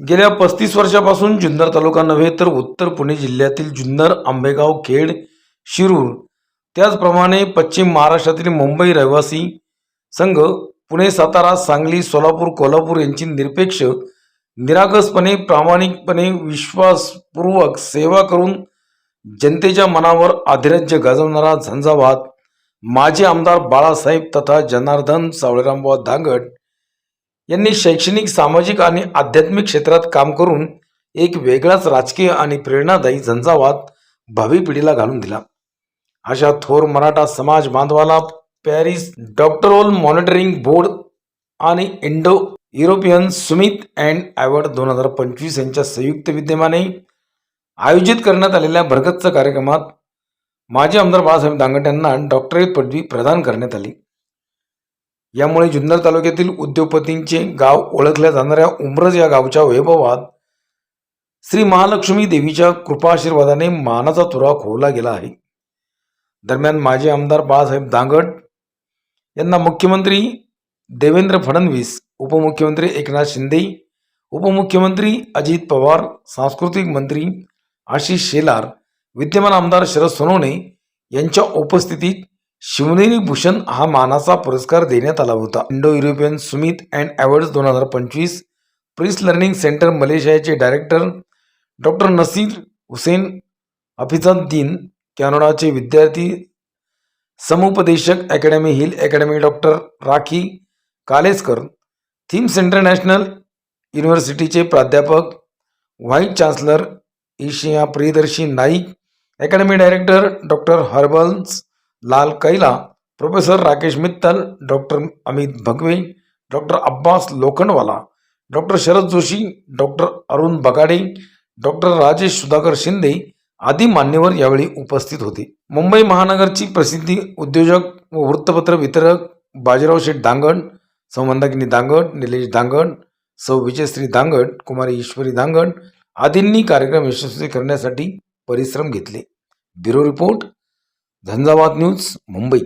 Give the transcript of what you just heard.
गेल्या पस्तीस वर्षापासून जुन्नर तालुका नव्हे तर उत्तर पुणे जिल्ह्यातील जुन्नर आंबेगाव खेड शिरूर त्याचप्रमाणे पश्चिम महाराष्ट्रातील मुंबई रहिवासी संघ पुणे सातारा सांगली सोलापूर कोल्हापूर यांची निरपेक्ष निरागसपणे प्रामाणिकपणे विश्वासपूर्वक सेवा करून जनतेच्या मनावर आधिराज्य गाजवणारा झंझावात माजी आमदार बाळासाहेब तथा जनार्दन सावळेरामबा धांगड यांनी शैक्षणिक सामाजिक आणि आध्यात्मिक क्षेत्रात काम करून एक वेगळाच राजकीय आणि प्रेरणादायी झंझावात भावी पिढीला घालून दिला. अशा थोर मराठा समाज बांधवाला पॅरिस डॉक्टरोल मॉनिटरिंग बोर्ड आणि Indo European summit and award दोन हजार पंचवीस यांच्या संयुक्त विद्यमाने आयोजित करण्यात आलेल्या भरगच्च कार्यक्रमात माजी आमदार बाळासाहेब दांगट यांना डॉक्टरेट पदवी प्रदान करण्यात आली. यामुळे जुन्नर तालुक्यातील उद्योगपतींचे गाव ओळखल्या जाणाऱ्या उमरज या गावच्या वैभवात श्री महालक्ष्मी देवीच्या कृपाआशीर्वादाने मानाचा तुरा खोवला गेला आहे. दरम्यान माजी आमदार बाळासाहेब दांगट यांना मुख्यमंत्री देवेंद्र फडणवीस उपमुख्यमंत्री एकनाथ शिंदे उपमुख्यमंत्री अजित पवार सांस्कृतिक मंत्री आशिष शेलार विद्यमान आमदार शरद सोनवणे यांच्या उपस्थितीत शिवनेरी भूषण हा मानाचा पुरस्कार देण्यात आला होता. Indo European summit and awards दोन हजार पंचवीस प्रिस लर्निंग सेंटर मलेशियाचे डायरेक्टर डॉक्टर नसीर हुसेन हफिजाद्दीन कॅनडाचे विद्यार्थी समुपदेशक academy hill academy doctor Rakhi Kaleskar themes international युनिव्हर्सिटीचे प्राध्यापक vice chancellor ईशिया Priyadarshi Naik academy director doctor herbals Lal Kaila professor Rakesh Mittal doctor Amit Bhagwe doctor Abbas Lokhandwala doctor Sharad Joshi doctor Arun Bagade doctor Rajesh Sudhakar Shinde आदी मान्यवर यावेळी उपस्थित होते. मुंबई महानगरची प्रसिद्धी उद्योजक व वृत्तपत्र वितरक बाजीराव शेठ दांगड सौ मंदाकिनी दांगड निलेश दांगड सौ विजयश्री दांगड कुमारी ईश्वरी दांगड आदींनी कार्यक्रम यशस्वी करण्यासाठी परिश्रम घेतले. Bureau report Jhanjhavat news Mumbai.